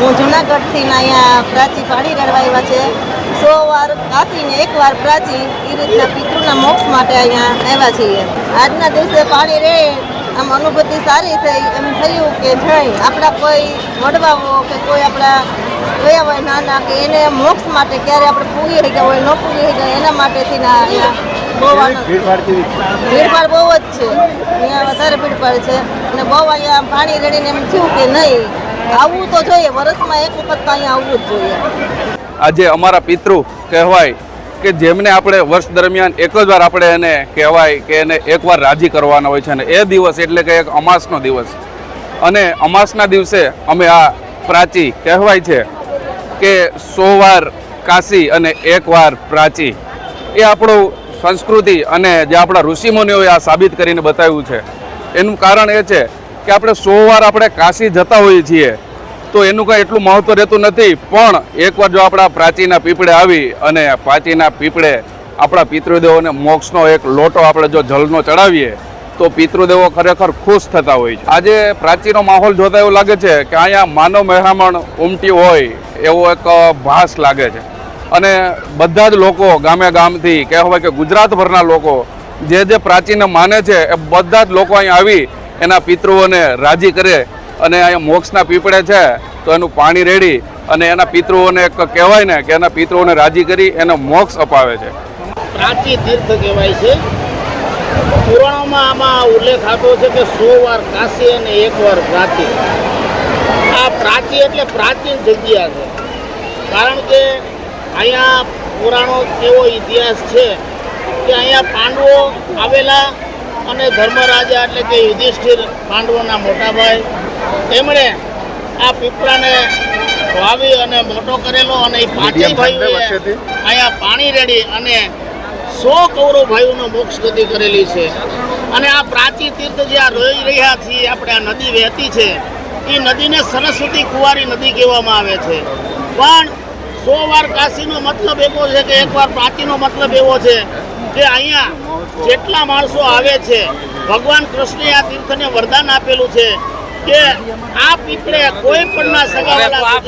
હું જુનાગઢથી અહીંયા પ્રાચી પાડી રડવા આવ્યા છે. સો વાર કાચીને એક વાર પ્રાચી એ રીતના પિતૃના મોક્ષ માટે અહીંયા આવ્યા છીએ. આજના દિવસે પાણી રે આમ અનુભૂતિ સારી થઈ એમ થયું કે જઈ આપણા કોઈ વડવાઓ કે કોઈ આપણા ગયા હોય નાના કે એને મોક્ષ માટે ક્યારે આપણે પૂરી થઈ ગયા હોય ન પૂરી થઈ ગયા એના માટેથી ના અહીંયા ભીડભાડ બહુ જ છે. અહીંયા વધારે ભીડભાડ છે. અને બહુ અહીંયા પાણી રેડીને એમ થયું કે નહીં આવવું તો જોઈએ વર્ષમાં એક વખત તો આવવું જ જોઈએ. આજે અમારા પિતૃ કહેવાય કે જેમને આપણે વર્ષ દરમિયાન એક જ વાર આપણે એને કહેવાય કે એને એકવાર રાજી કરવાના હોય છે અને એ દિવસ એટલે કે એક અમાસનો દિવસ. અને અમાસના દિવસે અમે આ પ્રાચી કહેવાય છે કે સો વાર કાશી અને એક વાર પ્રાચી. એ આપણું સંસ્કૃતિ અને જે આપણા ઋષિમુનિઓએ આ સાબિત કરીને બતાવ્યું છે. એનું કારણ એ છે કે આપણે સો વાર આપણે કાશી જતા હોઈએ છીએ, તો એનું કાંઈ એટલું મહત્ત્વ રહેતું નથી. પણ એકવાર જો આપણા પ્રાચીના પીપળે આવી અને પ્રાચીના પીપળે આપણા પિતૃદેવોને મોક્ષનો એક લોટો આપણે જો જલનો ચડાવીએ, તો પિતૃદેવો ખરેખર ખુશ થતા હોય છે. આજે પ્રાચીનો માહોલ જોતા એવું લાગે છે કે અહીંયા માનવ મહેરામણ ઉમટી હોય એવો એક ભાસ લાગે છે. અને બધા જ લોકો ગામે ગામથી, કહેવાય કે ગુજરાતભરના લોકો, જે જે પ્રાચીન માને છે, એ બધા જ લોકો અહીં આવી એના પિતૃઓને રાજી કરે અને અહીંયા મોક્ષના પીપળે છે, તો એનું પાણી રેડી અને એના પિતૃઓને એક કહેવાય ને કે એના પિતૃઓને રાજી કરી એને મોક્ષ અપાવે છે. પ્રાચી તીર્થ કહેવાય છે. પુરાણોમાં આમાં ઉલ્લેખ આપ્યો છે કે સો વાર કાશી અને એક વાર પ્રાચી. આ પ્રાચી એટલે પ્રાચીન જગ્યા છે. કારણ કે અહીંયા પુરાણો એવો ઇતિહાસ છે કે અહીંયા પાંડવો આવેલા અને ધર્મરાજા એટલે કે યુધિષ્ઠિર પાંડવોના મોટા ભાઈ. એમણે આ પીપળાને વાવી અને મોટો કરેલો અને એ પાંચેય ભાઈઓએ અહીંયા પાણી રેડી અને સો કૌરવ ભાઈઓનો મોક્ષ ગતિ કરેલી છે. અને આ પ્રાચી તીર્થ જે આ રહી રહ્યા છીએ આપણે આ નદી વહેતી છે એ નદીને સરસ્વતી કુંવારી નદી કહેવામાં આવે છે. પણ સો વાર કાશીનો મતલબ એવો છે કે એકવાર પ્રાચીનો મતલબ એવો છે કે અહીંયા જેટલા માણસો આવે છે ભગવાન કૃષ્ણે આ તીર્થને વરદાન આપેલું છે કે આ પીપળે કોઈ પણ ના સગાવાલા